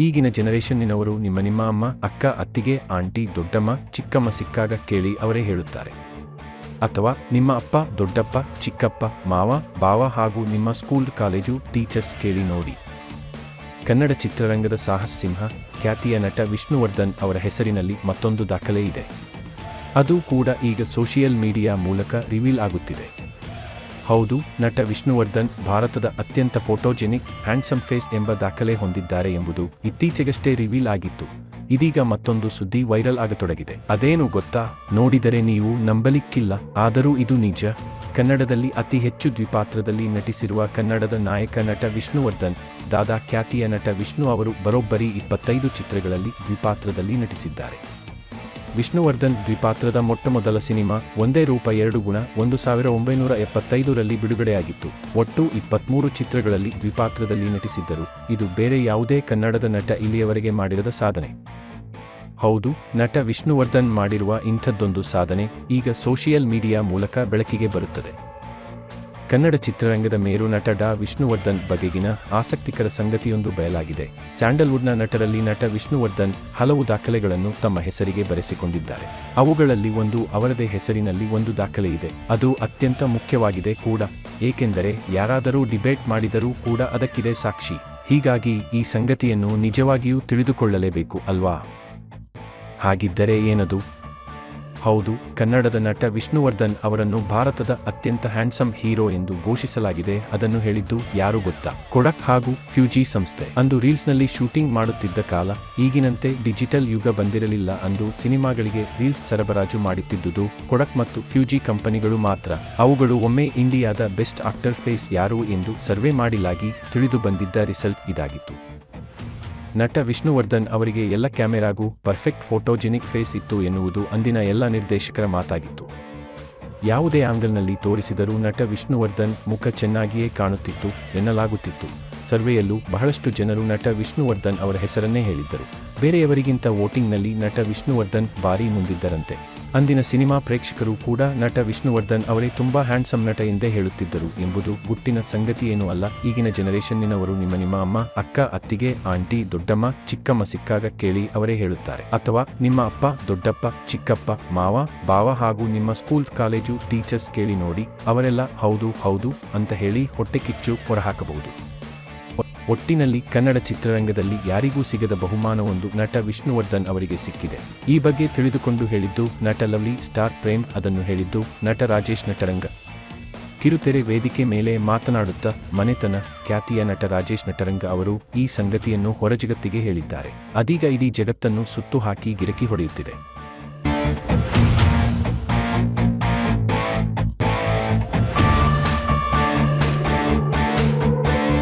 ಈಗಿನ ಜನರೇಷನ್ನಿನವರು ನಿಮ್ಮ ನಿಮ್ಮ ಅಮ್ಮ, ಅಕ್ಕ, ಅತ್ತಿಗೆ, ಆಂಟಿ, ದೊಡ್ಡಮ್ಮ, ಚಿಕ್ಕಮ್ಮ ಸಿಕ್ಕಾಗ ಕೇಳಿ ಅವರೇ ಹೇಳುತ್ತಾರೆ. ಅಥವಾ ನಿಮ್ಮ ಅಪ್ಪ, ದೊಡ್ಡಪ್ಪ, ಚಿಕ್ಕಪ್ಪ, ಮಾವ, ಬಾವ ಹಾಗೂ ನಿಮ್ಮ ಸ್ಕೂಲ್, ಕಾಲೇಜು, ಟೀಚರ್ಸ್ ಕೇಳಿ ನೋಡಿ. ಕನ್ನಡ ಚಿತ್ರರಂಗದ ಸಾಹಸ ಸಿಂಹ, ಖ್ಯಾತಿಯ ನಟ ವಿಷ್ಣುವರ್ಧನ್ ಅವರ ಹೆಸರಿನಲ್ಲಿ ಮತ್ತೊಂದು ದಾಖಲೆ ಇದೆ. ಅದು ಕೂಡ ಈಗ ಸೋಷಿಯಲ್ ಮೀಡಿಯಾ ಮೂಲಕ ರಿವೀಲ್ ಆಗುತ್ತಿದೆ. ಹೌದು, ನಟ ವಿಷ್ಣುವರ್ಧನ್ ಭಾರತದ ಅತ್ಯಂತ ಫೋಟೋಜೆನಿಕ್, ಹ್ಯಾಂಡ್ಸಮ್ ಫೇಸ್ ಎಂಬ ದಾಖಲೆ ಹೊಂದಿದ್ದಾರೆ ಎಂಬುದು ಇತ್ತೀಚೆಗಷ್ಟೇ ರಿವೀಲ್ ಆಗಿತ್ತು. ಇದೀಗ ಮತ್ತೊಂದು ಸುದ್ದಿ ವೈರಲ್ ಆಗತೊಡಗಿದೆ. ಅದೇನು ಗೊತ್ತಾ? ನೋಡಿದರೆ ನೀವು ನಂಬಲಿಕ್ಕಿಲ್ಲ. ಆದರೂ ಇದು ನಿಜ. ಕನ್ನಡದಲ್ಲಿ ಅತಿ ಹೆಚ್ಚು ದ್ವಿಪಾತ್ರದಲ್ಲಿ ನಟಿಸಿರುವ ಕನ್ನಡದ ನಾಯಕ ನಟ ವಿಷ್ಣುವರ್ಧನ್, ದಾದಾ ಖ್ಯಾತಿಯ ನಟ ವಿಷ್ಣು ಅವರು ಬರೋಬ್ಬರಿ ಇಪ್ಪತ್ತೈದು ಚಿತ್ರಗಳಲ್ಲಿ ದ್ವಿಪಾತ್ರದಲ್ಲಿ ನಟಿಸಿದ್ದಾರೆ. ವಿಷ್ಣುವರ್ಧನ್ ದ್ವಿಪಾತ್ರದ ಮೊಟ್ಟಮೊದಲ ಸಿನಿಮಾ, ಒಂದೇ ರೂಪ ಎರಡು ಗುಣ, ಒಂದು ಸಾವಿರ ಒಂಬೈನೂರ ಎಪ್ಪತ್ತೈದರಲ್ಲಿ ಬಿಡುಗಡೆಯಾಗಿತ್ತು. ಒಟ್ಟು ಇಪ್ಪತ್ಮೂರು ಚಿತ್ರಗಳಲ್ಲಿ ದ್ವಿಪಾತ್ರದಲ್ಲಿ ನಟಿಸಿದ್ದರು. ಇದು ಬೇರೆ ಯಾವುದೇ ಕನ್ನಡದ ನಟ ಇಲ್ಲಿಯವರೆಗೆ ಮಾಡಿರದ ಸಾಧನೆ. ಹೌದು, ನಟ ವಿಷ್ಣುವರ್ಧನ್ ಮಾಡಿರುವ ಇಂಥದ್ದೊಂದು ಸಾಧನೆ ಈಗ ಸೋಷಿಯಲ್ ಮೀಡಿಯಾ ಮೂಲಕ ಬೆಳಕಿಗೆ ಬರುತ್ತದೆ. ಕನ್ನಡ ಚಿತ್ರರಂಗದ ಮೇರು ನಟ ಡಾ. ವಿಷ್ಣುವರ್ಧನ್ ಬಗೆಗಿನ ಆಸಕ್ತಿಕರ ಸಂಗತಿಯೊಂದು ಬಯಲಾಗಿದೆ. ಸ್ಯಾಂಡಲ್ವುಡ್ನ ನಟರಲ್ಲಿ ನಟ ವಿಷ್ಣುವರ್ಧನ್ ಹಲವು ದಾಖಲೆಗಳನ್ನು ತಮ್ಮ ಹೆಸರಿಗೆ ಬರೆಸಿಕೊಂಡಿದ್ದಾರೆ. ಅವುಗಳಲ್ಲಿ ಒಂದು ಅವರದೇ ಹೆಸರಿನಲ್ಲಿ ಒಂದು ದಾಖಲೆ ಇದೆ. ಅದು ಅತ್ಯಂತ ಮುಖ್ಯವಾಗಿದೆ ಕೂಡ. ಏಕೆಂದರೆ ಯಾರಾದರೂ ಡಿಬೇಟ್ ಮಾಡಿದರೂ ಕೂಡ ಅದಕ್ಕಿದೆ ಸಾಕ್ಷಿ. ಹೀಗಾಗಿ ಈ ಸಂಗತಿಯನ್ನು ನಿಜವಾಗಿಯೂ ತಿಳಿದುಕೊಳ್ಳಲೇಬೇಕು ಅಲ್ವಾ? ಹಾಗಿದ್ದರೆ ಏನದು? ಹೌದು, ಕನ್ನಡದ ನಟ ವಿಷ್ಣುವರ್ಧನ್ ಅವರನ್ನು ಭಾರತದ ಅತ್ಯಂತ ಹ್ಯಾಂಡ್ಸಮ್ ಹೀರೋ ಎಂದು ಘೋಷಿಸಲಾಗಿದೆ, ಅದನ್ನು ಹೇಳಿದ್ದು ಯಾರು ಗೊತ್ತಾ? ಕೊಡಕ್ ಹಾಗೂ ಫ್ಯೂಜಿ ಸಂಸ್ಥೆ. ಅಂದು ರೀಲ್ಸ್ನಲ್ಲಿ ಶೂಟಿಂಗ್ ಮಾಡುತ್ತಿದ್ದ ಕಾಲ, ಈಗಿನಂತೆ ಡಿಜಿಟಲ್ ಯುಗ ಬಂದಿರಲಿಲ್ಲ ಅಂದು ಸಿನಿಮಾಗಳಿಗೆ ರೀಲ್ಸ್ ಸರಬರಾಜು ಮಾಡುತ್ತಿದ್ದುದು ಕೊಡಕ್ ಮತ್ತು ಫ್ಯೂಜಿ ಕಂಪನಿಗಳು ಮಾತ್ರ. ಅವುಗಳು ಒಮ್ಮೆ ಇಂಡಿಯಾದ ಬೆಸ್ಟ್ ಆಕ್ಟರ್ ಫೇಸ್ ಯಾರು ಎಂದು ಸರ್ವೆ ಮಾಡಿಲಾಗಿ ತಿಳಿದು ಬಂದಿದ್ದ ರಿಸಲ್ಟ್ ಇದಾಗಿತ್ತು. ನಟ ವಿಷ್ಣುವರ್ಧನ್ ಅವರಿಗೆ ಎಲ್ಲ ಕ್ಯಾಮೆರಾಗೂ ಪರ್ಫೆಕ್ಟ್ ಫೋಟೋಜೆನಿಕ್ ಫೇಸ್ ಇತ್ತು ಎನ್ನುವುದು ಅಂದಿನ ಎಲ್ಲ ನಿರ್ದೇಶಕರ ಮಾತಾಗಿತ್ತು. ಯಾವುದೇ ಆಂಗಲ್ನಲ್ಲಿ ತೋರಿಸಿದರೂ ನಟ ವಿಷ್ಣುವರ್ಧನ್ ಮುಖ ಚೆನ್ನಾಗಿಯೇ ಕಾಣುತ್ತಿತ್ತು ಎನ್ನಲಾಗುತ್ತಿತ್ತು. ಸರ್ವೆಯಲ್ಲೂ ಬಹಳಷ್ಟು ಜನರು ನಟ ವಿಷ್ಣುವರ್ಧನ್ ಅವರ ಹೆಸರನ್ನೇ ಹೇಳಿದ್ದರು. ಬೇರೆಯವರಿಗಿಂತ ವೋಟಿಂಗ್ನಲ್ಲಿ ನಟ ವಿಷ್ಣುವರ್ಧನ್ ಭಾರೀ ಮುಂದಿದ್ದರಂತೆ. ಅಂದಿನ ಸಿನಿಮಾ ಪ್ರೇಕ್ಷಕರು ಕೂಡ ನಟ ವಿಷ್ಣುವರ್ಧನ್ ಅವರೇ ತುಂಬಾ ಹ್ಯಾಂಡ್ಸಮ್ ನಟ ಎಂದೇ ಹೇಳುತ್ತಿದ್ದರು ಎಂಬುದು ಗುಟ್ಟಿನ ಸಂಗತಿಯೇನೂ ಅಲ್ಲ. ಈಗಿನ ಜನರೇಷನ್ನಿನವರು ನಿಮ್ಮ ನಿಮ್ಮ ಅಮ್ಮ, ಅಕ್ಕ, ಅತ್ತಿಗೆ, ಆಂಟಿ, ದೊಡ್ಡಮ್ಮ, ಚಿಕ್ಕಮ್ಮ ಸಿಕ್ಕಾಗ ಕೇಳಿ ಅವರೇ ಹೇಳುತ್ತಾರೆ. ಅಥವಾ ನಿಮ್ಮ ಅಪ್ಪ, ದೊಡ್ಡಪ್ಪ, ಚಿಕ್ಕಪ್ಪ, ಮಾವ ಬಾವ ಹಾಗೂ ನಿಮ್ಮ ಸ್ಕೂಲ್, ಕಾಲೇಜು ಟೀಚರ್ಸ್ ಕೇಳಿ ನೋಡಿ ಅವರೆಲ್ಲ ಹೌದು ಹೌದು ಅಂತ ಹೇಳಿ ಹೊಟ್ಟೆ ಕಿಚ್ಚು ಹೊರಹಾಕಬಹುದು. ಒಟ್ಟಿನಲ್ಲಿ ಕನ್ನಡ ಚಿತ್ರರಂಗದಲ್ಲಿ ಯಾರಿಗೂ ಸಿಗದ ಬಹುಮಾನವೊಂದು ನಟ ವಿಷ್ಣುವರ್ಧನ್ ಅವರಿಗೆ ಸಿಕ್ಕಿದೆ. ಈ ಬಗ್ಗೆ ತಿಳಿದುಕೊಂಡು ಹೇಳಿದ್ದು, ನಟ ಲವ್ಲಿ, ಸ್ಟಾರ್ ಪ್ರೇಮ್ ಅದನ್ನು ಹೇಳಿದ್ದು, ನಟ ರಾಜೇಶ್ ನಟರಂಗ. ಕಿರುತೆರೆ ವೇದಿಕೆ ಮೇಲೆ ಮಾತನಾಡುತ್ತಾ ಮನೆತನ ಖ್ಯಾತಿಯ ನಟ ರಾಜೇಶ್ ನಟರಂಗ ಅವರು ಈ ಸಂಗತಿಯನ್ನು ಹೊರಜಗತ್ತಿಗೆ ಹೇಳಿದ್ದಾರೆ. ಅದೀಗ ಇಡೀ ಜಗತ್ತನ್ನು ಸುತ್ತು ಹಾಕಿ ಗಿರಕಿ ಹೊಡೆಯುತ್ತಿದೆ.